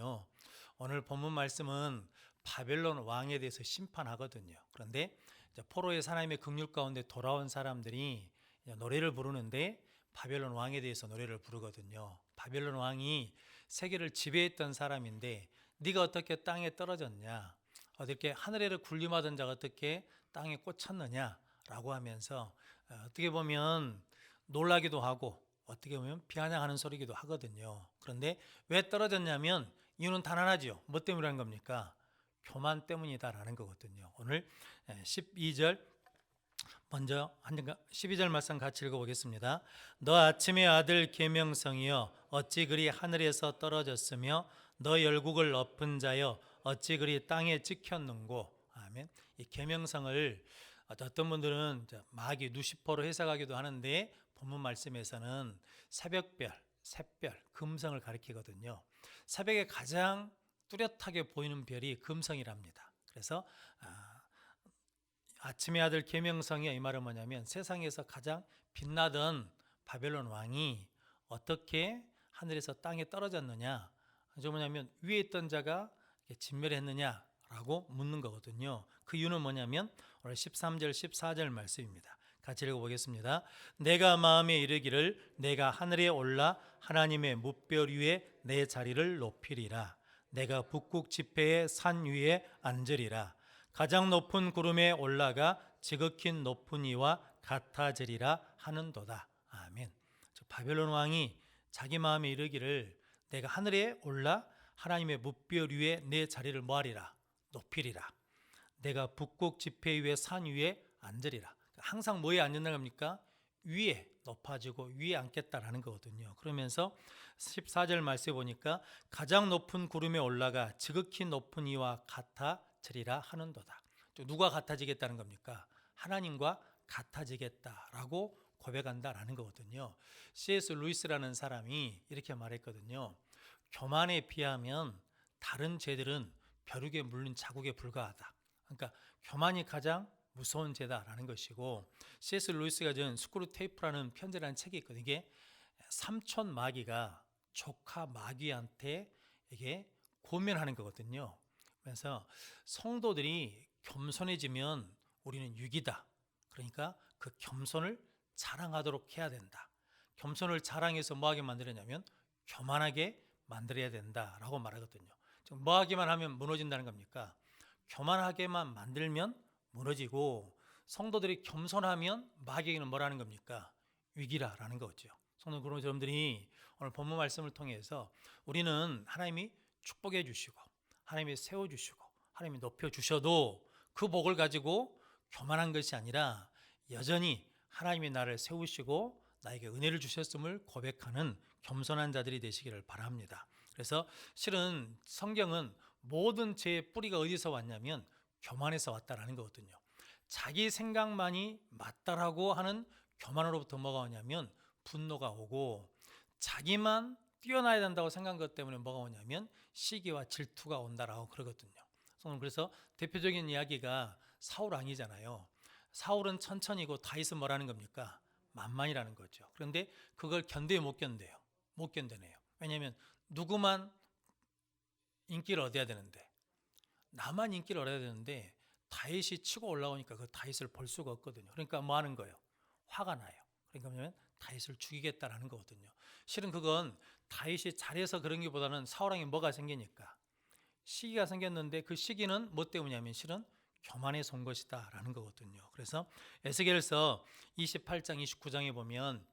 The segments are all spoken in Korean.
거거든요. 오늘 본문 말씀은 바벨론 왕에 대해서 심판하거든요. 그런데 포로의 하나님의 긍휼 가운데 돌아온 사람들이 노래를 부르는데 바벨론 왕에 대해서 노래를 부르거든요. 바벨론 왕이 세계를 지배했던 사람인데 네가 어떻게 땅에 떨어졌냐? 어떻게 하늘에를 군림하던 자가 어떻게 땅에 꽂혔느냐라고 하면서 어, 어떻게 보면 놀라기도 하고 어떻게 보면 비아냥하는 소리기도 하거든요. 그런데 왜 떨어졌냐면 이유는 단단하죠. 뭐 때문이라는 겁니까? 교만 때문이다라는 거거든요. 오늘 12절 먼저 한 12절 말씀 같이 읽어보겠습니다. 너 아침의 아들 계명성이여 어찌 그리 하늘에서 떨어졌으며 너 열국을 엎은 자여 어찌 그리 땅에 찍혔는고 아멘. 이 계명성을 어떤 분들은 마귀 누시퍼로 해석하기도 하는데 본문 말씀에서는 새벽별, 샛별, 금성을 가리키거든요. 새벽에 가장 뚜렷하게 보이는 별이 금성이랍니다. 그래서 아, 아침의 아들 계명성이 이 말은 뭐냐면 세상에서 가장 빛나던 바벨론 왕이 어떻게 하늘에서 땅에 떨어졌느냐? 저 뭐냐면 위에 있던 자가 진멸했느냐라고 묻는 거거든요. 그 이유는 뭐냐면 오늘 13절 14절 말씀입니다. 같이 읽어보겠습니다. 내가 마음에 이르기를 내가 하늘에 올라 하나님의 무별 위에 내 자리를 높이리라. 내가 북극 지폐의 산 위에 앉으리라. 가장 높은 구름에 올라가 지극히 높은 이와 같아지리라 하는도다. 아멘. 바벨론 왕이 자기 마음에 이르기를 내가 하늘에 올라 하나님의 무별 위에 내 자리를 모하리라 높이리라. 내가 북극 지폐 위에 산 위에 앉으리라. 항상 뭐에 앉는다는 겁니까? 위에 높아지고 위에 앉겠다라는 거거든요. 그러면서 14절 말씀에 보니까 가장 높은 구름에 올라가 지극히 높은 이와 같아지리라 하는도다. 누가 같아지겠다는 겁니까? 하나님과 같아지겠다라고 고백한다라는 거거든요. C.S. 루이스라는 사람이 이렇게 말했거든요. 교만에 비하면 다른 죄들은 벼룩에 물린 자국에 불과하다. 그러니까 교만이 가장 무서운 죄다라는 것이고 C.S. 루이스가 전 스크루 테이프라는 편지라는 책이 있거든요. 이게 삼촌 마귀가 조카 마귀한테 이게 고면하는 거거든요. 그래서 성도들이 겸손해지면 우리는 육이다. 그러니까 그 겸손을 자랑하도록 해야 된다. 겸손을 자랑해서 뭐하게 만들었냐면 교만하게 만들어야 된다라고 말하거든요. 뭐하기만 하면 무너진다는 겁니까? 교만하게만 만들면 무너지고 성도들이 겸손하면 마귀에게는 뭐라는 겁니까? 위기라라는 거죠. 성도 그런 여러분들이 오늘 본문 말씀을 통해서 우리는 하나님이 축복해 주시고 하나님이 세워 주시고 하나님이 높여 주셔도 그 복을 가지고 교만한 것이 아니라 여전히 하나님이 나를 세우시고 나에게 은혜를 주셨음을 고백하는 겸손한 자들이 되시기를 바랍니다. 그래서 실은 성경은 모든 죄의 뿌리가 어디서 왔냐면 교만에서 왔다라는 거거든요. 자기 생각만이 맞다라고 하는 교만으로부터 뭐가 오냐면 분노가 오고 자기만 뛰어나야 된다고 생각한 것 때문에 뭐가 오냐면 시기와 질투가 온다라고 그러거든요. 그래서 대표적인 이야기가 사울 왕이잖아요. 사울은 천천히고 다윗은 뭐라는 겁니까? 만만이라는 거죠. 그런데 그걸 견뎌 못 견뎌요. 못 견뎌내요. 왜냐하면 누구만 인기를 얻어야 되는데 나만 인기를 얻어야 되는데 다윗이 치고 올라오니까 그 다윗을 볼 수가 없거든요. 그러니까 뭐 하는 거예요? 화가 나요. 그러니까 뭐냐면 다윗을 죽이겠다라는 거거든요. 실은 그건 다윗이 잘해서 그런 게보다는 사울왕이 뭐가 생기니까 시기가 생겼는데 그 시기는 뭐 때문이냐면 실은 교만에서 온 것이다라는 거거든요. 그래서 에스겔서 28장 29장에 보면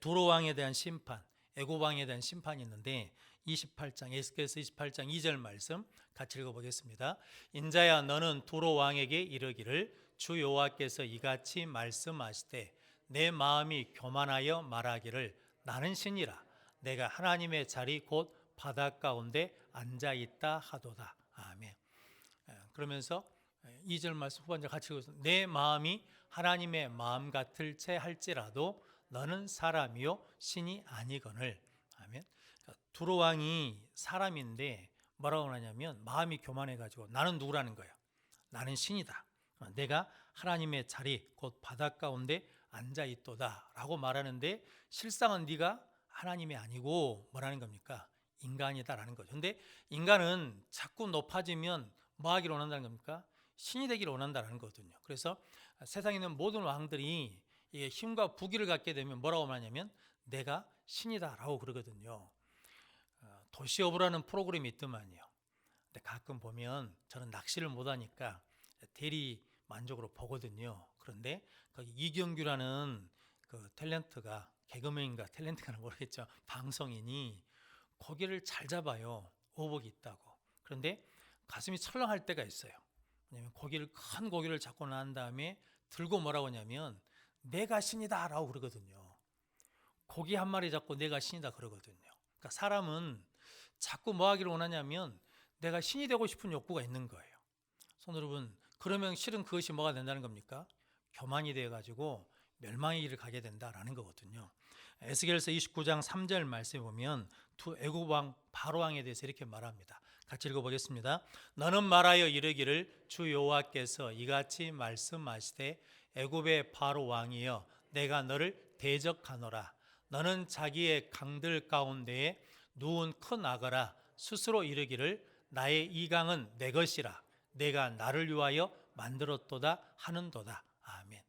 도로 왕에 대한 심판, 애굽 왕에 대한 심판이 있는데 28장 에스겔서 28장 2절 말씀 같이 읽어 보겠습니다. 인자야 너는 도로 왕에게 이르기를 주 여호와께서 이같이 말씀하시되 내 마음이 교만하여 말하기를 나는 신이라 내가 하나님의 자리 곧 바닷 가운데 앉아 있다 하도다. 아멘. 그러면서 2절 말씀 후반절 같이 읽어서 내 마음이 하나님의 마음 같을 채 할지라도 너는 사람이요 신이 아니거늘. 두로 왕이 사람인데 뭐라고 하냐면 마음이 교만해 가지고 나는 누구라는 거야? 나는 신이다. 내가 하나님의 자리 곧 바닷 가운데 앉아 있도다라고 말하는데 실상은 네가 하나님이 아니고 뭐라는 겁니까? 인간이다라는 거죠. 근데 인간은 자꾸 높아지면 뭐 하기를 원한다는 겁니까? 신이 되기를 원한다는 거거든요. 그래서 세상에 있는 모든 왕들이 힘과 부귀를 갖게 되면 뭐라고 말하냐면 내가 신이다라고 그러거든요. 어, 도시오브라는 프로그램이 있더만요. 근데 가끔 보면 저는 낚시를 못하니까 대리 만족으로 보거든요. 그런데 거기 이경규라는 그 탤런트가 개그맨인가 탤런트가 모르겠죠. 방송인이 고기를 잘 잡아요. 오복이 있다고. 그런데 가슴이 철렁할 때가 있어요. 왜냐면 고기를 큰 고기를 잡고 난 다음에 들고 뭐라고 하냐면 내가 신이다라고 그러거든요. 고기 한 마리 잡고 내가 신이다 그러거든요. 그러니까 사람은 자꾸 뭐 하기를 원하냐면 내가 신이 되고 싶은 욕구가 있는 거예요. 손 여러분, 그러면 실은 그것이 뭐가 된다는 겁니까? 교만이 되어 가지고 멸망의 길을 가게 된다라는 거거든요. 에스겔서 29장 3절 말씀에 보면 두 애굽 왕 바로 왕에 대해서 이렇게 말합니다. 같이 읽어 보겠습니다. 너는 말하여 이르기를 주 여호와께서 이같이 말씀하시되 애굽의 바로 왕이여 내가 너를 대적하노라 너는 자기의 강들 가운데에 누운 큰 악어라 스스로 이르기를 나의 이 강은 내 것이라 내가 나를 위하여 만들었도다 하는도다 아멘.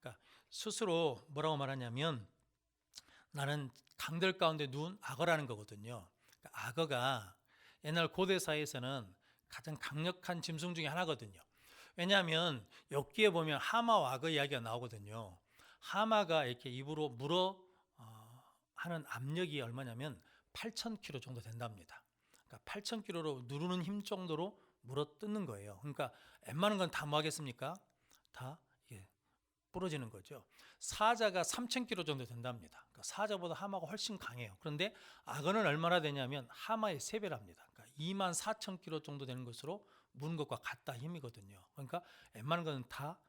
그러니까 스스로 뭐라고 말하냐면 나는 강들 가운데 누운 악어라는 거거든요. 그러니까 악어가 옛날 고대 사회에서는 가장 강력한 짐승 중에 하나거든요. 왜냐하면 엽기에 보면 하마와 악어 이야기가 나오거든요. 하마가 이렇게 입으로 물어 어, 하는 압력이 얼마냐면 8,000kg 정도 된답니다. 그러니까 8,000kg로 누르는 힘 정도로 물어 뜯는 거예요. 그러니까 웬만한 건 다 뭐 하겠습니까? 다 이게 부러지는 거죠. 사자가 3,000kg 정도 된답니다. 그러니까 사자보다 하마가 훨씬 강해요. 그런데 악어는 얼마나 되냐면 하마의 3배랍니다. 그러니까 2만 4,000kg 정도 되는 것으로 무는 것과 같다 힘이거든요. 그러니까 웬만한 거는 다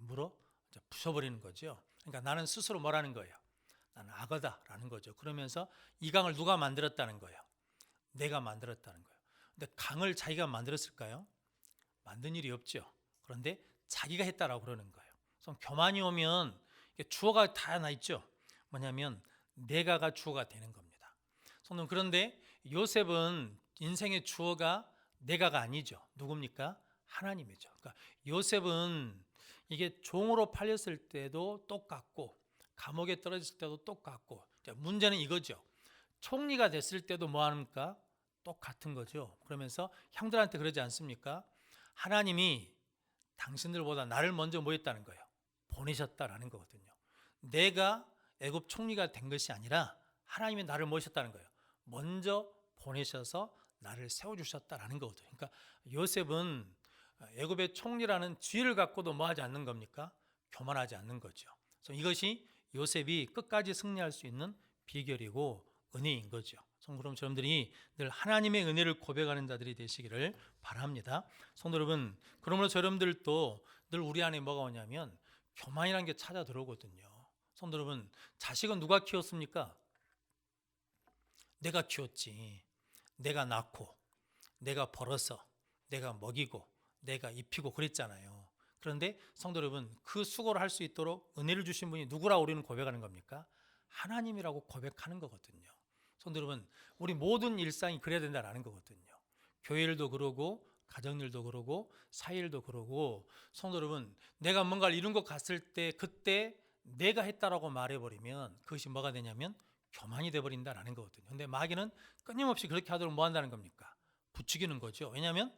물어 이제 부셔버리는 거죠. 그러니까 나는 스스로 뭐라는 거예요? 나는 악어다라는 거죠. 그러면서 이 강을 누가 만들었다는 거예요? 내가 만들었다는 거예요. 근데 강을 자기가 만들었을까요? 만든 일이 없죠. 그런데 자기가 했다라고 그러는 거예요. 그래서 교만이 오면 주어가 다 하나 있죠. 뭐냐면 내가가 주어가 되는 겁니다. 손님 그런데 요셉은 인생의 주어가 내가가 아니죠. 누굽니까? 하나님이죠. 그러니까 요셉은 이게 종으로 팔렸을 때도 똑같고 감옥에 떨어졌을 때도 똑같고 자, 문제는 이거죠. 총리가 됐을 때도 뭐 합니까? 똑같은 거죠. 그러면서 형들한테 그러지 않습니까? 하나님이 당신들보다 나를 먼저 뭐 했다는 거예요. 보내셨다라는 거거든요. 내가 애굽 총리가 된 것이 아니라 하나님이 나를 모셨다는 거예요. 먼저 보내셔서 나를 세워 주셨다라는 거거든요. 그러니까 요셉은 애굽의 총리라는 지위를 갖고도 뭐 하지 않는 겁니까? 교만하지 않는 거죠. 그래서 이것이 요셉이 끝까지 승리할 수 있는 비결이고 은혜인 거죠. 성도 여러분들이 늘 하나님의 은혜를 고백하는 자들이 되시기를 바랍니다. 성도 여러분, 그러므로 여러분들도 늘 우리 안에 뭐가 오냐면 교만이라는 게 찾아 들어오거든요. 성도 여러분, 자식은 누가 키웠습니까? 내가 키웠지. 내가 낳고, 내가 벌어서, 내가 먹이고, 내가 입히고 그랬잖아요. 그런데 성도 여러분, 그 수고를 할 수 있도록 은혜를 주신 분이 누구라 우리는 고백하는 겁니까? 하나님이라고 고백하는 거거든요. 성도 여러분, 우리 모든 일상이 그래야 된다라는 거거든요. 교회일도 그러고 가정일도 그러고 사회일도 그러고 성도 여러분, 내가 뭔가를 이룬 것 같을 때 그때 내가 했다라고 말해버리면 그것이 뭐가 되냐면 교만이 돼버린다라는 거거든요. 근데 마귀는 끊임없이 그렇게 하도록 뭐 한다는 겁니까? 부추기는 거죠. 왜냐하면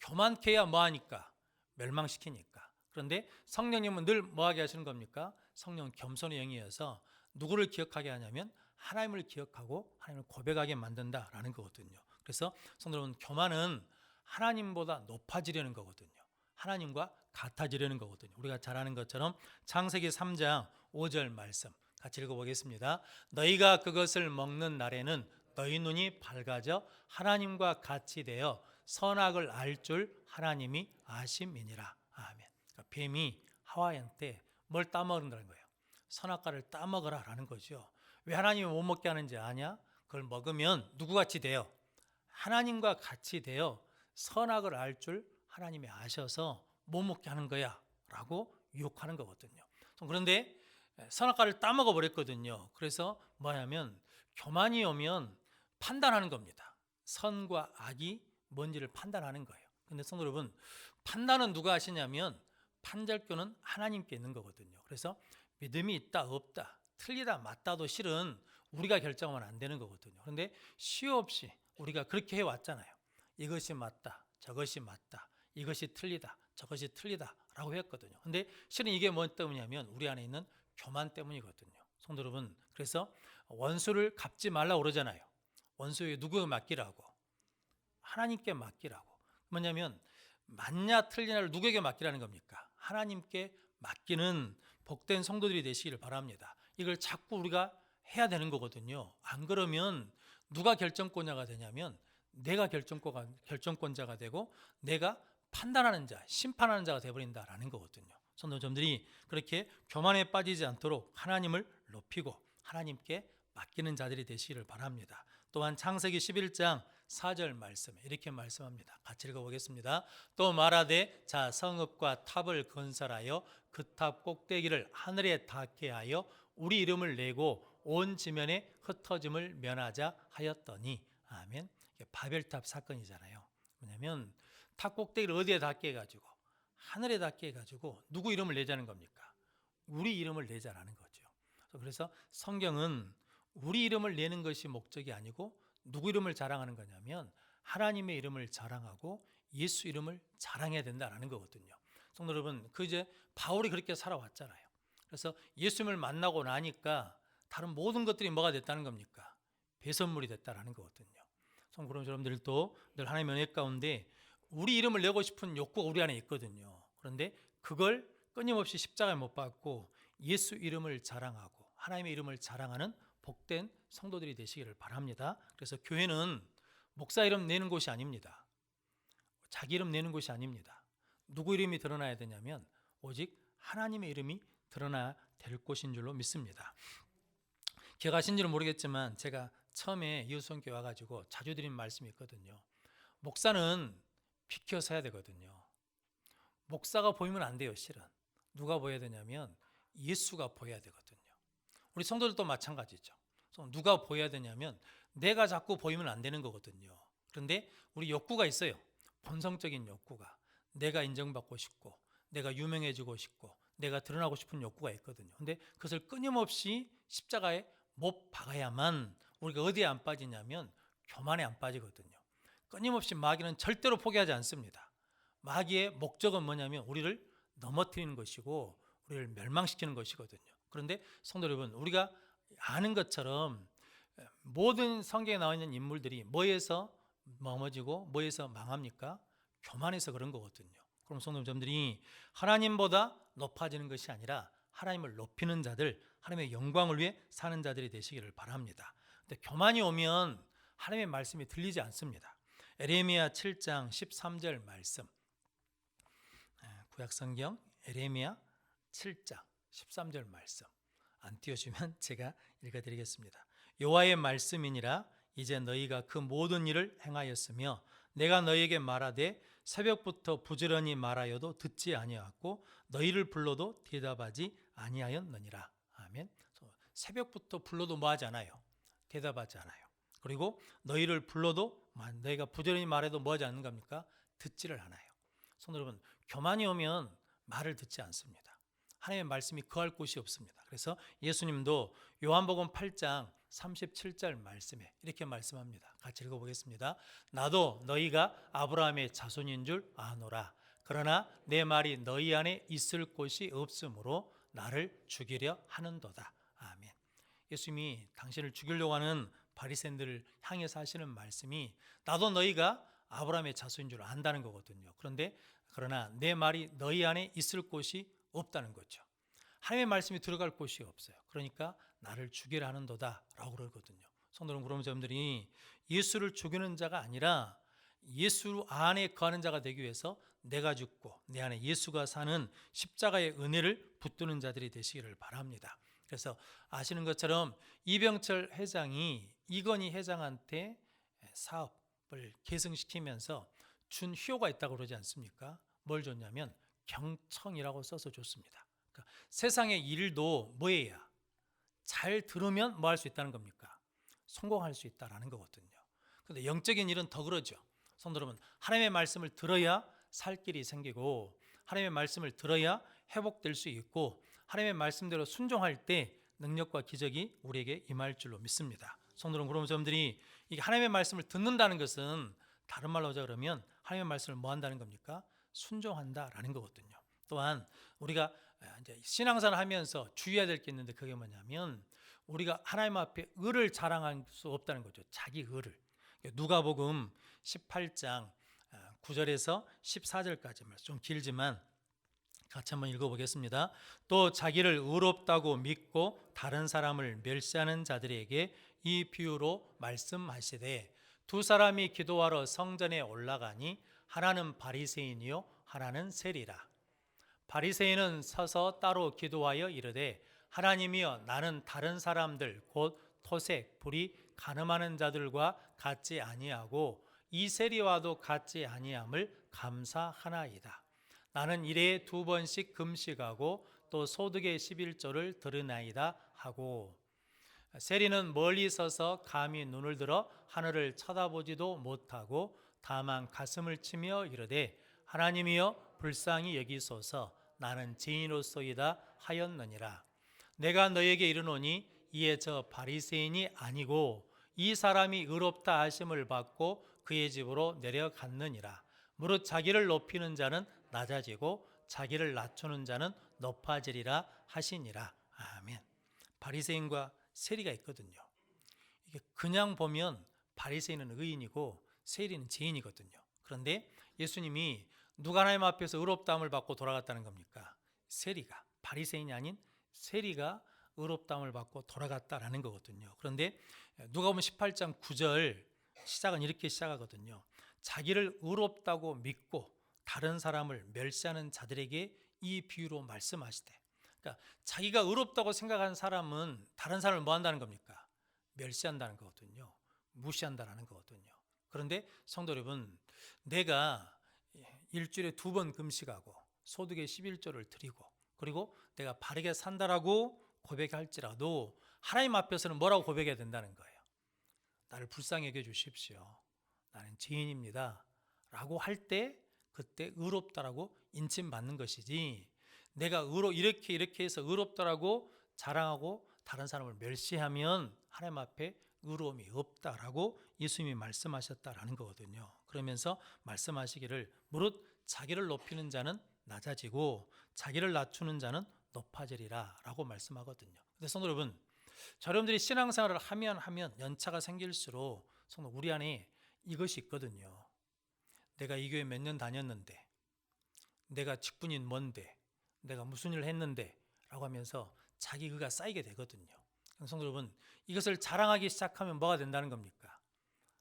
교만케 해야 뭐 하니까 멸망시키니까. 그런데 성령님은 늘 뭐하게 하시는 겁니까? 성령 겸손의 영이어서 누구를 기억하게 하냐면 하나님을 기억하고 하나님을 고백하게 만든다라는 거거든요. 그래서 성도 여러분 교만은 하나님보다 높아지려는 거거든요. 하나님과 같아지려는 거거든요. 우리가 잘 아는 것처럼 창세기 3장 5절 말씀 같이 읽어보겠습니다. 너희가 그것을 먹는 날에는 너희 눈이 밝아져 하나님과 같이 되어 선악을 알 줄 하나님이 아심이니라. 뱀이 하와이한테 뭘 따먹는다는 거예요. 선악과를 따먹으라라는 거죠. 왜 하나님이 못 먹게 하는지 아냐? 그걸 먹으면 누구같이 돼요? 하나님과 같이 되어 선악을 알 줄 하나님이 아셔서 못 먹게 하는 거야 라고 유혹하는 거거든요. 그런데 선악과를 따먹어 버렸거든요. 그래서 뭐냐면 교만이 오면 판단하는 겁니다. 선과 악이 뭔지를 판단하는 거예요. 근데 성도 여러분, 판단은 누가 하시냐면 판결권은 하나님께 있는 거거든요. 그래서 믿음이 있다 없다 틀리다 맞다도 실은 우리가 결정하면 안 되는 거거든요. 그런데 시효 없이 우리가 그렇게 해 왔잖아요. 이것이 맞다, 저것이 맞다, 이것이 틀리다, 저것이 틀리다라고 했거든요. 근데 실은 이게 뭐 때문이냐면 우리 안에 있는 교만 때문이거든요. 성도 여러분, 그래서 원수를 갚지 말라고 그러잖아요. 원수에 누구에 맡기라고? 하나님께 맡기라고. 뭐냐면 맞냐 틀리냐를 누구에게 맡기라는 겁니까? 하나님께 맡기는 복된 성도들이 되시기를 바랍니다. 이걸 자꾸 우리가 해야 되는 거거든요. 안 그러면 누가 결정권자가 되냐면 내가 결정권가, 결정권자가 되고 내가 판단하는 자, 심판하는 자가 되어버린다라는 거거든요. 성도점들이 그렇게 교만에 빠지지 않도록 하나님을 높이고 하나님께 맡기는 자들이 되시기를 바랍니다. 또한 창세기 11장 4절 말씀에 이렇게 말씀합니다. 같이 읽어보겠습니다. 또 말하되 자 성읍과 탑을 건설하여 그 탑 꼭대기를 하늘에 닿게 하여 우리 이름을 내고 온 지면에 흩어짐을 면하자 하였더니 아멘. 바벨탑 사건이잖아요. 뭐냐면 탑 꼭대기를 어디에 닿게 해가지고 하늘에 닿게 해가지고 누구 이름을 내자는 겁니까? 우리 이름을 내자라는 거죠. 그래서 성경은 우리 이름을 내는 것이 목적이 아니고 누구 이름을 자랑하는 거냐면 하나님의 이름을 자랑하고 예수 이름을 자랑해야 된다라는 거거든요. 성도 여러분, 그 이제 바울이 그렇게 살아왔잖아요. 그래서 예수님을 만나고 나니까 다른 모든 것들이 뭐가 됐다는 겁니까? 배선물이 됐다라는 거거든요. 성도 여러분들도 늘 하나님의 은혜 가운데 우리 이름을 내고 싶은 욕구가 우리 안에 있거든요. 그런데 그걸 끊임없이 십자가에 못 박고 예수 이름을 자랑하고 하나님의 이름을 자랑하는 복된 성도들이 되시기를 바랍니다. 그래서 교회는 목사 이름 내는 곳이 아닙니다. 자기 이름 내는 곳이 아닙니다. 누구 이름이 드러나야 되냐면 오직 하나님의 이름이 드러나야 될 곳인 줄로 믿습니다. 기억하신지는 모르겠지만 제가 처음에 이웃선교회 와가지고 자주 드린 말씀이 있거든요. 목사는 비켜서 해야 되거든요. 목사가 보이면 안 돼요, 실은. 누가 보여야 되냐면 예수가 보여야 되거든요. 우리 성도들도 마찬가지죠. 누가 보여야 되냐면 내가 자꾸 보이면 안 되는 거거든요. 그런데 우리 욕구가 있어요. 본성적인 욕구가. 내가 인정받고 싶고, 내가 유명해지고 싶고, 내가 드러나고 싶은 욕구가 있거든요. 근데 그것을 끊임없이 십자가에 못 박아야만 우리가 어디에 안 빠지냐면 교만에 안 빠지거든요. 끊임없이 마귀는 절대로 포기하지 않습니다. 마귀의 목적은 뭐냐면 우리를 넘어뜨리는 것이고 우리를 멸망시키는 것이거든요. 그런데 성도 여러분, 우리가 아는 것처럼 모든 성경에 나와 있는 인물들이 뭐에서 넘어지고 뭐에서 망합니까? 교만해서 그런 거거든요. 그럼 성도님들이 하나님보다 높아지는 것이 아니라 하나님을 높이는 자들, 하나님의 영광을 위해 사는 자들이 되시기를 바랍니다. 근데 교만이 오면 하나님의 말씀이 들리지 않습니다. 에레미야 7장 13절 말씀. 구약 성경 에레미야 7장 13절 말씀. 안 띄워주면 제가 읽어드리겠습니다. 여호와의 말씀이니라 이제 너희가 그 모든 일을 행하였으며 내가 너희에게 말하되 새벽부터 부지런히 말하여도 듣지 아니하고 너희를 불러도 대답하지 아니하였느니라. 아멘. 새벽부터 불러도 뭐 하지 않아요? 대답하지 않아요. 그리고 너희를 불러도 너희가 부지런히 말해도 뭐 하지 않는 겁니까? 듣지를 않아요. 성도 여러분, 교만이 오면 말을 듣지 않습니다. 하나님의 말씀이 거할 곳이 없습니다. 그래서 예수님도 요한복음 8장 37절 말씀에 이렇게 말씀합니다. 같이 읽어보겠습니다. 나도 너희가 아브라함의 자손인 줄 아노라. 그러나 내 말이 너희 안에 있을 곳이 없으므로 나를 죽이려 하는도다. 아멘. 예수님이 당신을 죽이려고 하는 바리새인들을 향해서 하시는 말씀이 나도 너희가 아브라함의 자손인 줄 안다는 거거든요. 그런데 그러나 내 말이 너희 안에 있을 곳이 없다는 거죠. 하나님의 말씀이 들어갈 곳이 없어요. 그러니까 나를 죽이라 하는도다라고 그러거든요. 성도는 그런 점들이 예수를 죽이는 자가 아니라 예수 안에 거하는 자가 되기 위해서 내가 죽고 내 안에 예수가 사는 십자가의 은혜를 붙드는 자들이 되시기를 바랍니다. 그래서 아시는 것처럼 이병철 회장이 이건희 회장한테 사업을 계승시키면서 준 효가 있다고 그러지 않습니까? 뭘 줬냐면 경청이라고 써서 줬습니다. 그러니까 세상의 일도 뭐예요? 잘 들으면 뭐 할 수 있다는 겁니까? 성공할 수 있다라는 거거든요. 근데 영적인 일은 더 그러죠. 성도 여러분, 하나님의 말씀을 들어야 살 길이 생기고 하나님의 말씀을 들어야 회복될 수 있고 하나님의 말씀대로 순종할 때 능력과 기적이 우리에게 임할 줄로 믿습니다. 성도 여러분, 그럼 여러분들이 이게 하나님의 말씀을 듣는다는 것은 다른 말로 하자 그러면 하나님의 말씀을 뭐 한다는 겁니까? 순종한다라는 거거든요. 또한 우리가 이제 신앙생활 하면서 주의해야 될 게 있는데 그게 뭐냐면 우리가 하나님 앞에 의를 자랑할 수 없다는 거죠. 자기 의를. 누가복음 18장 9절에서 14절까지 말씀 좀 길지만 같이 한번 읽어보겠습니다. 또 자기를 의롭다고 믿고 다른 사람을 멸시하는 자들에게 이 비유로 말씀하시되 두 사람이 기도하러 성전에 올라가니 하나는 바리새인이요 하나는 세리라. 바리새인은 서서 따로 기도하여 이르되 하나님이여 나는 다른 사람들 곧 토색 불이 가늠하는 자들과 같지 아니하고 이 세리와도 같지 아니함을 감사하나이다. 나는 일에 두 번씩 금식하고 또 소득의 11조를 들으나이다 하고 세리는 멀리 서서 감히 눈을 들어 하늘을 쳐다보지도 못하고 다만 가슴을 치며 이르되 하나님이여 불쌍히 여기소서. 나는 죄인으로소이다 하였느니라. 내가 너에게 이르노니 이에 저 바리새인이 아니고 이 사람이 의롭다 하심을 받고 그의 집으로 내려갔느니라. 무릇 자기를 높이는 자는 낮아지고 자기를 낮추는 자는 높아지리라 하시니라. 아멘. 바리새인과 세리가 있거든요. 이게 그냥 보면 바리새인은 의인이고 세리는 죄인이거든요 그런데 예수님이 누가 하나님 앞에서 의롭다함을 받고 돌아갔다는 겁니까? 세리가 바리새인이 아닌 세리가 의롭다함을 받고 돌아갔다라는 거거든요. 그런데 누가 보면 18장 9절 시작은 이렇게 시작하거든요. 자기를 의롭다고 믿고 다른 사람을 멸시하는 자들에게 이 비유로 말씀하시되 그러니까 자기가 의롭다고 생각하는 사람은 다른 사람을 뭐 한다는 겁니까? 멸시한다는 거거든요. 무시한다라는 거거든요. 그런데 성도 여러분, 내가 일주일에 두 번 금식하고 소득의 11조를 드리고 그리고 내가 바르게 산다라고 고백할지라도 하나님 앞에서는 뭐라고 고백해야 된다는 거예요. 나를 불쌍히 여겨 주십시오. 나는 죄인입니다. 라고 할 때 그때 의롭다라고 인침받는 것이지 내가 의로 이렇게 이렇게 해서 의롭다라고 자랑하고 다른 사람을 멸시하면 하나님 앞에 의로움이 없다라고 예수님이 말씀하셨다라는 거거든요. 그러면서 말씀하시기를 무릇 자기를 높이는 자는 낮아지고 자기를 낮추는 자는 높아지리라라고 말씀하거든요. 근데 성도 여러분, 여러분들이 신앙생활을 하면 하면 연차가 생길수록 성도 우리 안에 이것이 있거든요. 내가 이 교회 몇 년 다녔는데, 내가 직분인 뭔데, 내가 무슨 일을 했는데라고 하면서 자기 의가 쌓이게 되거든요. 성도 여러분, 이것을 자랑하기 시작하면 뭐가 된다는 겁니까?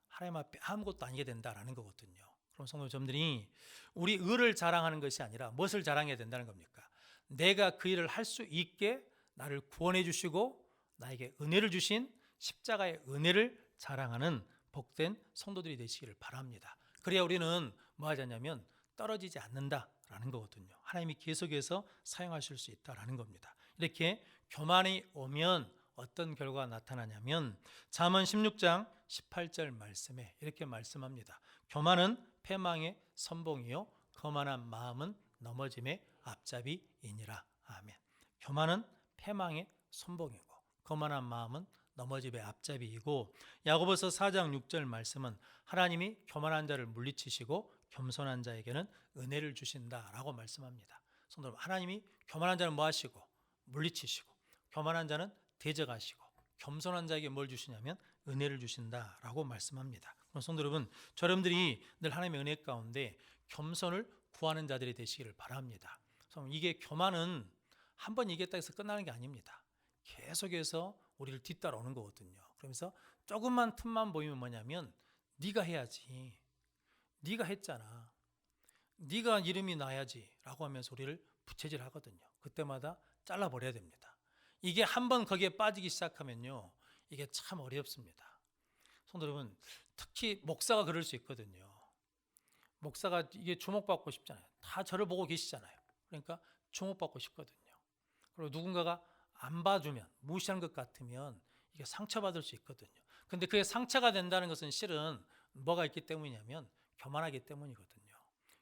하나님 앞에 아무것도 아니게 된다라는 거거든요. 그럼 성도 여러분들이 우리 의를 자랑하는 것이 아니라 무엇을 자랑해야 된다는 겁니까? 내가 그 일을 할 수 있게 나를 구원해 주시고 나에게 은혜를 주신 십자가의 은혜를 자랑하는 복된 성도들이 되시기를 바랍니다. 그래야 우리는 뭐 하자냐면 떨어지지 않는다라는 거거든요. 하나님이 계속해서 사용하실 수 있다라는 겁니다. 이렇게 교만이 오면 어떤 결과가 나타나냐면 잠언 16장 18절 말씀에 이렇게 말씀합니다. 교만은 패망의 선봉이요 거만한 마음은 넘어짐의 앞잡이이니라. 아멘. 교만은 패망의 선봉이고 거만한 마음은 넘어짐의 앞잡이이고 야고보서 4장 6절 말씀은 하나님이 교만한 자를 물리치시고 겸손한 자에게는 은혜를 주신다라고 말씀합니다. 성도 여러분, 하나님이 교만한 자는 뭐 하시고 물리치시고 교만한 자는 대적하시고 겸손한 자에게 뭘 주시냐면 은혜를 주신다라고 말씀합니다. 성도 여러분, 여러분들이 늘 하나님의 은혜 가운데 겸손을 구하는 자들이 되시기를 바랍니다. 이게 교만은 한번 이겼다 해서 끝나는 게 아닙니다. 계속해서 우리를 뒤따라오는 거거든요. 그러면서 조금만 틈만 보이면 뭐냐면 네가 해야지. 네가 했잖아. 네가 이름이 나야지라고 하면서 우리를 부채질 하거든요. 그때마다 잘라 버려야 됩니다. 이게 한번 거기에 빠지기 시작하면요. 이게 참 어렵습니다. 성도 여러분, 특히 목사가 그럴 수 있거든요. 목사가 이게 주목받고 싶잖아요. 다 저를 보고 계시잖아요. 그러니까 주목받고 싶거든요. 그리고 누군가가 안 봐주면 무시하는 것 같으면 이게 상처받을 수 있거든요. 근데 그게 상처가 된다는 것은 실은 뭐가 있기 때문이냐면 교만하기 때문이거든요.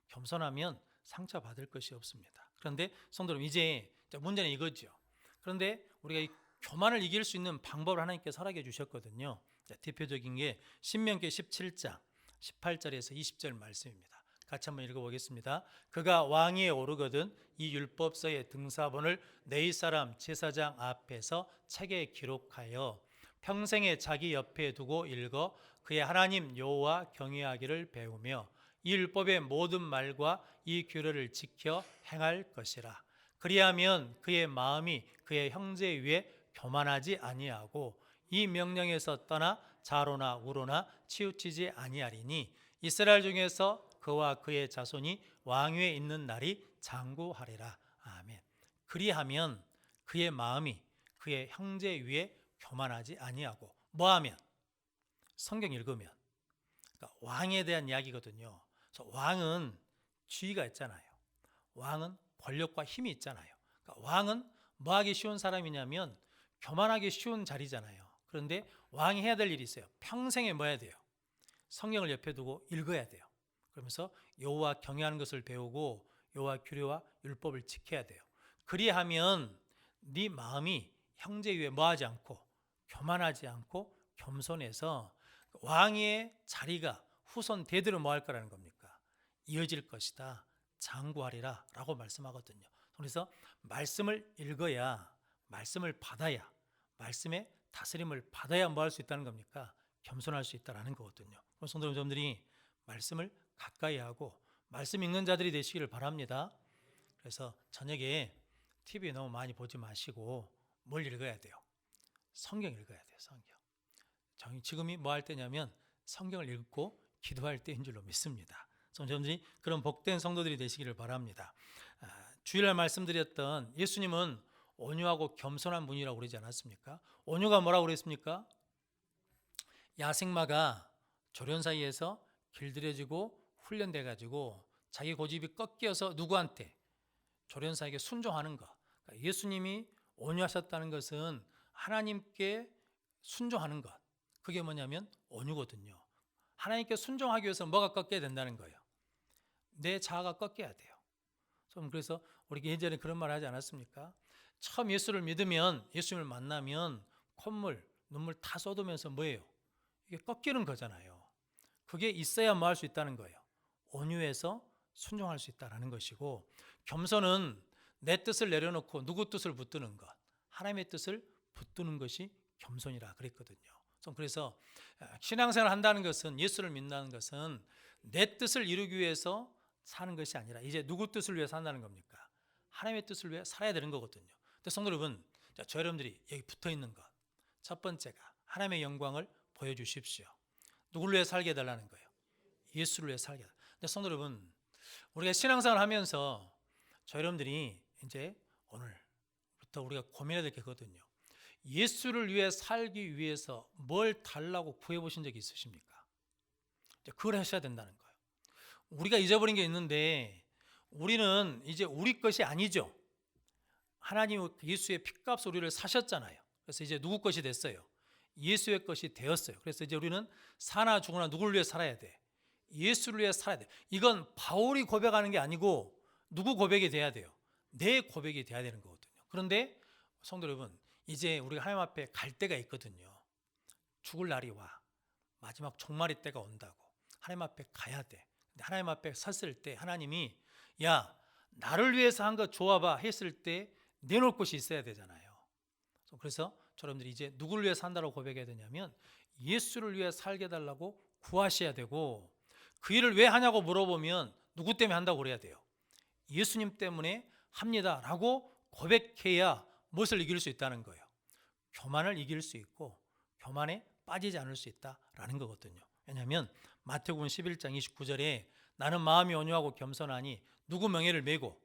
겸손하면 상처받을 것이 없습니다. 그런데 성도 여러분 이제 자, 문제는 이거죠. 그런데 우리가 이 교만을 이길 수 있는 방법을 하나님께서 허락해 주셨거든요. 자, 대표적인 게 신명기 17장 18절에서 20절 말씀입니다. 같이 한번 읽어보겠습니다. 그가 왕위에 오르거든 이 율법서의 등사본을 네 사람 제사장 앞에서 책에 기록하여 평생에 자기 옆에 두고 읽어 그의 하나님 여호와 경외하기를 배우며 이 율법의 모든 말과 이 규례를 지켜 행할 것이라. 그리하면 그의 마음이 그의 형제 위에 교만하지 아니하고 이 명령에서 떠나 자로나 우로나 치우치지 아니하리니 이스라엘 중에서 그와 그의 자손이 왕위에 있는 날이 장구하리라. 아멘. 그리하면 그의 마음이 그의 형제 위에 교만하지 아니하고 뭐하면 성경 읽으면 그러니까 왕에 대한 이야기거든요. 그래서 왕은 지위가 있잖아요. 왕은 권력과 힘이 있잖아요. 그러니까 왕은 뭐 하기 쉬운 사람이냐면 교만하기 쉬운 자리잖아요. 그런데 왕이 해야 될 일이 있어요. 평생에 뭐 해야 돼요? 성경을 옆에 두고 읽어야 돼요. 그러면서 여호와 경외하는 것을 배우고 여호와 규례와 율법을 지켜야 돼요. 그리하면 네 마음이 형제 위에 뭐하지 않고 교만하지 않고 겸손해서 왕의 자리가 후손 대대로 뭐할 거라는 겁니까? 이어질 것이다. 장구하리라 라고 말씀하거든요. 그래서 말씀을 읽어야 말씀을 받아야 말씀의 다스림을 받아야 뭐 할 수 있다는 겁니까? 겸손할 수 있다라는 거거든요. 그럼 성도 여러분들이 말씀을 가까이 하고 말씀 읽는 자들이 되시기를 바랍니다. 그래서 저녁에 TV 너무 많이 보지 마시고 뭘 읽어야 돼요? 성경 읽어야 돼요. 성경. 정- 지금이 뭐 할 때냐면 성경을 읽고 기도할 때인 줄로 믿습니다. 성도들이 그런 복된 성도들이 되시기를 바랍니다. 아, 주일날 말씀드렸던 예수님은 온유하고 겸손한 분이라고 그러지 않았습니까? 온유가 뭐라고 그랬습니까? 야생마가 조련 사이에서 길들여지고 훈련돼 가지고 자기 고집이 꺾여서 누구한테 조련사에게 순종하는 것. 그러니까 예수님이 온유하셨다는 것은 하나님께 순종하는 것. 그게 뭐냐면 온유거든요. 하나님께 순종하기 위해서 뭐가 꺾여야 된다는 거예요. 내 자아가 꺾여야 돼요. 좀 그래서 우리 예전에 그런 말 하지 않았습니까? 처음 예수를 믿으면 예수님을 만나면 콧물, 눈물 다 쏟으면서 뭐예요? 이게 꺾이는 거잖아요. 그게 있어야 뭐 할 수 있다는 거예요. 온유해서 순종할 수 있다라는 것이고 겸손은 내 뜻을 내려놓고 누구 뜻을 붙드는 것, 하나님의 뜻을 붙드는 것이 겸손이라 그랬거든요. 그래서 신앙생활 한다는 것은 예수를 믿는다는 것은 내 뜻을 이루기 위해서 사는 것이 아니라 이제 누구 뜻을 위해 산다는 겁니까? 하나님의 뜻을 위해 살아야 되는 거거든요. 근데 성도 여러분, 자, 저 여러분들이 여기 붙어 있는 것. 첫 번째가 하나님의 영광을 보여주십시오. 누구를 위해 살게 해달라는 거예요? 예수를 위해 살게. 근데 성도 여러분, 우리가 신앙생활 하면서 저 여러분들이 이제 오늘부터 우리가 고민해야 될 게 그거든요. 예수를 위해 살기 위해서 뭘 달라고 구해 보신 적이 있으십니까? 그걸 하셔야 된다는 거예요. 우리가 잊어버린 게 있는데 우리는 이제 우리 것이 아니죠. 하나님 예수의 피값 우리를 사셨잖아요. 그래서 이제 누구 것이 됐어요? 예수의 것이 되었어요. 그래서 이제 우리는 사나 죽으나 누구를 위해 살아야 돼? 예수를 위해 살아야 돼. 이건 바울이 고백하는 게 아니고 누구 고백이 돼야 돼요? 내 고백이 돼야 되는 거거든요. 그런데 성도 여러분, 이제 우리가 하나님 앞에 갈 때가 있거든요. 죽을 날이 와. 마지막 종말의 때가 온다고. 하나님 앞에 가야 돼. 하나님 앞에 섰을 때 하나님이 야, 나를 위해서 한거 좋아봐 했을 때 내놓을 곳이 있어야 되잖아요. 그래서 여러분들이 이제 누구를 위해 산다고 고백해야 되냐면 예수를 위해 살게 달라고 구하셔야 되고 그 일을 왜 하냐고 물어보면 누구 때문에 한다고 그래야 돼요. 예수님 때문에 합니다라고 고백해야 무엇을 이길 수 있다는 거예요. 교만을 이길 수 있고 교만에 빠지지 않을 수 있다라는 거거든요. 왜냐하면 마태복음 11장 29절에 나는 마음이 온유하고 겸손하니 누구 명예를 메고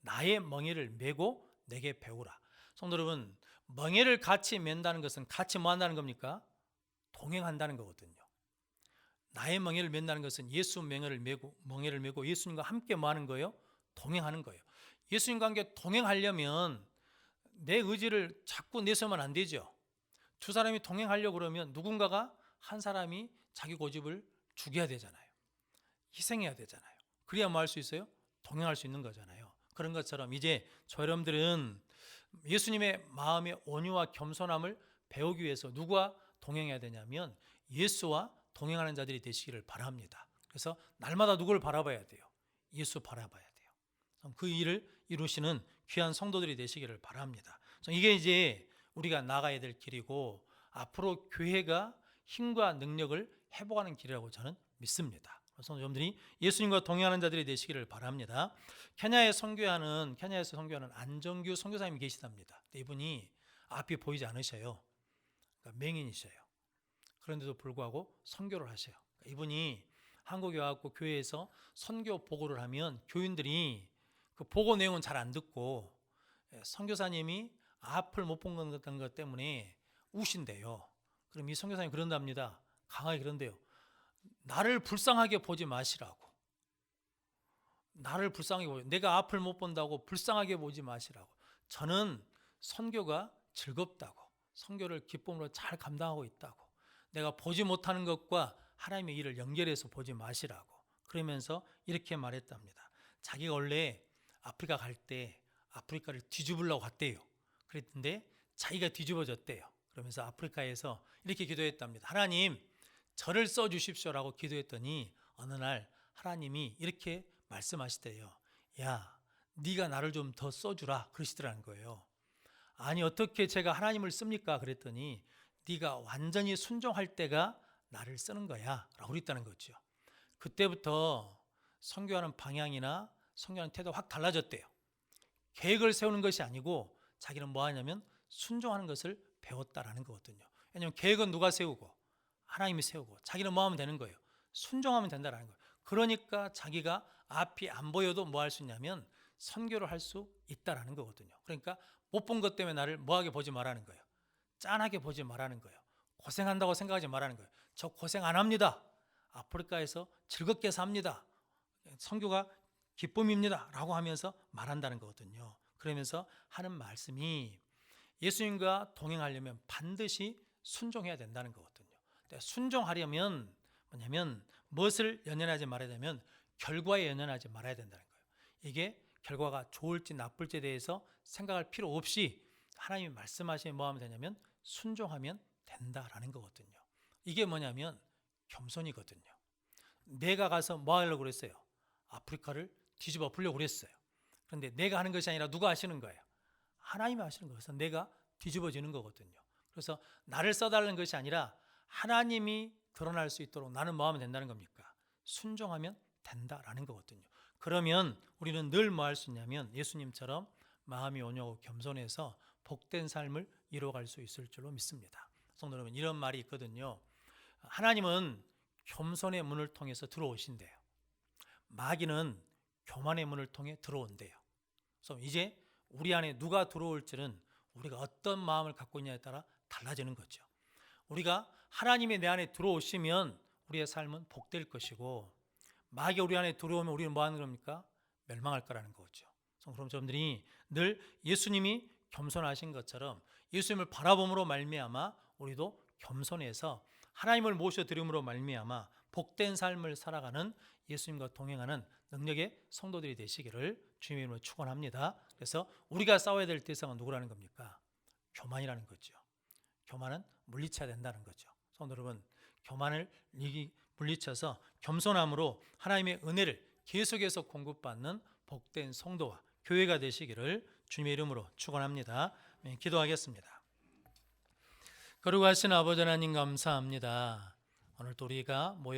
나의 멍에를 메고 내게 배우라. 성도 여러분, 멍에를 같이 맨다는 것은 같이 뭐 한다는 겁니까? 동행한다는 거거든요. 나의 멍에를 맨다는 것은 예수 멍에를 메고 멍에를 메고 예수님과 함께 뭐 하는 거예요? 동행하는 거예요. 예수님과 함께 동행하려면 내 의지를 자꾸 내세우면 안 되죠. 두 사람이 동행하려고 그러면 누군가가 한 사람이 자기 고집을 죽여야 되잖아요. 희생해야 되잖아요. 그래야 뭐 할 수 있어요? 동행할 수 있는 거잖아요. 그런 것처럼 이제 저 여러분들은 예수님의 마음의 온유와 겸손함을 배우기 위해서 누구와 동행해야 되냐면 예수와 동행하는 자들이 되시기를 바랍니다. 그래서 날마다 누구를 바라봐야 돼요? 예수 바라봐야 돼요. 그 일을 이루시는 귀한 성도들이 되시기를 바랍니다. 이게 이제 우리가 나가야 될 길이고 앞으로 교회가 힘과 능력을 회복하는 길이라고 저는 믿습니다. 그래서 여러분들이 예수님과 동행하는 자들이 되시기를 바랍니다. 케냐에 선교하는 케냐에서 선교하는 안정규 선교사님이 계시답니다. 이분이 앞이 보이지 않으셔요. 그러니까 맹인이셔요. 그런데도 불구하고 선교를 하셔요. 그러니까 이분이 한국에 와갖고 교회에서 선교 보고를 하면 교인들이 그 보고 내용은 잘 안 듣고 예, 선교사님이 앞을 못 본 것 때문에 우신대요. 그럼 이 선교사님 그런답니다. 강하게 그런데요. 나를 불쌍하게 보지 마시라고. 나를 불쌍하게 보지. 내가 앞을 못 본다고 불쌍하게 보지 마시라고. 저는 선교가 즐겁다고. 선교를 기쁨으로 잘 감당하고 있다고. 내가 보지 못하는 것과 하나님의 일을 연결해서 보지 마시라고. 그러면서 이렇게 말했답니다. 자기가 원래 아프리카 갈 때 아프리카를 뒤집으려고 갔대요. 그랬는데 자기가 뒤집어졌대요. 그러면서 아프리카에서 이렇게 기도했답니다. 하나님, 저를 써 주십시오라고 기도했더니 어느 날 하나님이 이렇게 말씀하시대요. 야, 네가 나를 좀 더 써주라 그러시더라는 거예요. 아니 어떻게 제가 하나님을 씁니까? 그랬더니 네가 완전히 순종할 때가 나를 쓰는 거야라고 그랬다는 거죠. 그때부터 선교하는 방향이나 선교하는 태도가 확 달라졌대요. 계획을 세우는 것이 아니고 자기는 뭐 하냐면 순종하는 것을 배웠다라는 거거든요. 왜냐하면 계획은 누가 세우고 하나님이 세우고 자기는 뭐 하면 되는 거예요. 순종하면 된다라는 거예요. 그러니까 자기가 앞이 안 보여도 뭐 할 수 있냐면 선교를 할 수 있다라는 거거든요. 그러니까 못 본 것 때문에 나를 뭐하게 보지 말라는 거예요. 짠하게 보지 말라는 거예요. 고생한다고 생각하지 말라는 거예요. 저 고생 안 합니다. 아프리카에서 즐겁게 삽니다. 선교가 기쁨입니다. 라고 하면서 말한다는 거거든요. 그러면서 하는 말씀이 예수님과 동행하려면 반드시 순종해야 된다는 거거든요. 근데 순종하려면 뭐냐면 무엇을 연연하지 말아야 되면 결과에 연연하지 말아야 된다는 거예요. 이게 결과가 좋을지 나쁠지에 대해서 생각할 필요 없이 하나님이 말씀하시면 뭐 하면 되냐면 순종하면 된다라는 거거든요. 이게 뭐냐면 겸손이거든요. 내가 가서 뭐 하려고 그랬어요? 아프리카를 뒤집어 보려고 그랬어요. 그런데 내가 하는 것이 아니라 누가 하시는 거예요? 하나님이 하시는 거예요. 그래서 내가 뒤집어지는 거거든요. 그래서 나를 써달라는 것이 아니라 하나님이 드러날 수 있도록 나는 뭐 하면 된다는 겁니까? 순종하면 된다라는 거거든요. 그러면 우리는 늘 뭐 할 수 있냐면 예수님처럼 마음이 온유하고 겸손해서 복된 삶을 이루어갈 수 있을 줄로 믿습니다. 성도 여러분 이런 말이 있거든요. 하나님은 겸손의 문을 통해서 들어오신대요. 마귀는 교만의 문을 통해 들어온대요. 그래서 이제 우리 안에 누가 들어올지는 우리가 어떤 마음을 갖고 있냐에 따라 달라지는 거죠. 우리가 하나님이 내 안에 들어오시면 우리의 삶은 복될 것이고 마귀 우리 안에 들어오면 우리는 뭐 하는 겁니까? 멸망할 거라는 거죠. 그럼 여러분들이 늘 예수님이 겸손하신 것처럼 예수님을 바라봄으로 말미암아 우리도 겸손해서 하나님을 모셔 드림으로 말미암아 복된 삶을 살아가는 예수님과 동행하는 능력의 성도들이 되시기를 주님의 이름으로 축원합니다. 그래서 우리가 싸워야 될 대상은 누구라는 겁니까? 교만이라는 거죠. 교만은 물리쳐야 된다는 거죠. 성도 여러분, 교만을 물리쳐서 겸손함으로 하나님의 은혜를 계속해서 공급받는 복된 성도와 교회가 되시기를 주님의 이름으로 축원합니다. 네, 기도하겠습니다. 거룩하신 아버지 하나님 감사합니다. 오늘 또 우리가 모여